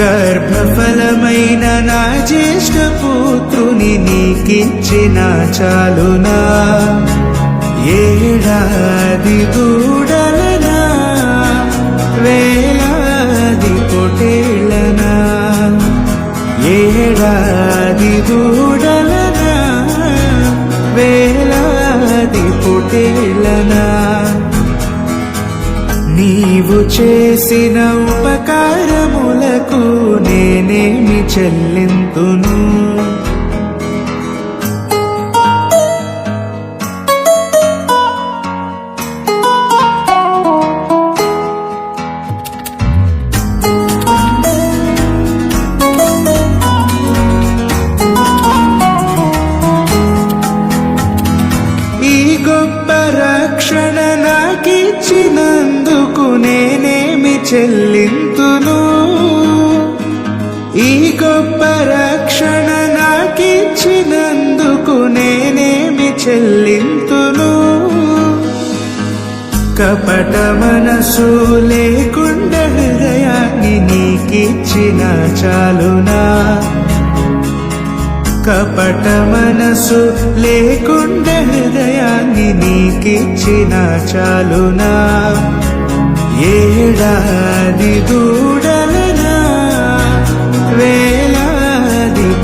గర్భఫలమైన నా జ్యేష్ఠ పుత్రుని నీకిచ్చిన చాలునా. ఏడాది దూడలనా వేలాది పొటేళ్ళనా ఏడాది దూడలనా వేలాది పొటేళ్ళనా నీవు చేసిన ఉపకారములకు చెల్లింతును. ఈ గొప్ప రక్షణ నాకిచ్చినందుకు నేనేమి చెల్లింతును? గొప్ప రక్షణ నాకిచ్చినందుకు నేనేమి చెల్లింతును? కపట మనసు లేకుండా హృదయాన్ని నీకిచ్చిన చాలునా? కపట మనసు లేకుండా హృదయాన్ని నీకిచ్చిన చాలునా? ఏడాది దూడలనా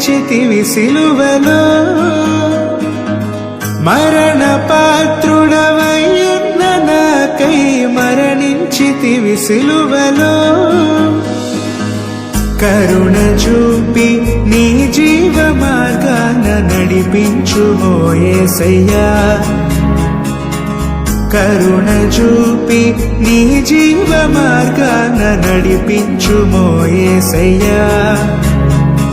మరణించితివి సిలువలో మరణ పాత్రుడవయ్యున్న నాకై మరణించితివి సిలువలో. కరుణ చూపి నీ జీవ మార్గాన నడిపించు మోయేసయ్యా కరుణ చూపి నీ జీవ మార్గాన నడిపించు మోయేసయ్యా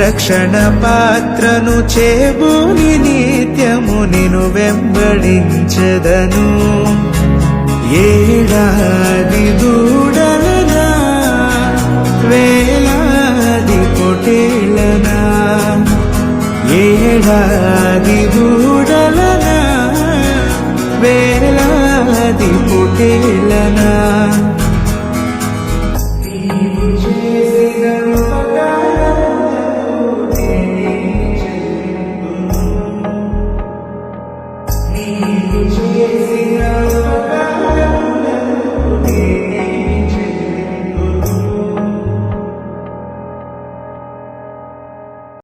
రక్షణ పాత్రను చేబూని నిత్యము నిను వెంబడించదను. ఏడాది దూడలనా వేలాది పొటేలనా ఏడాది దూడలనా వేలా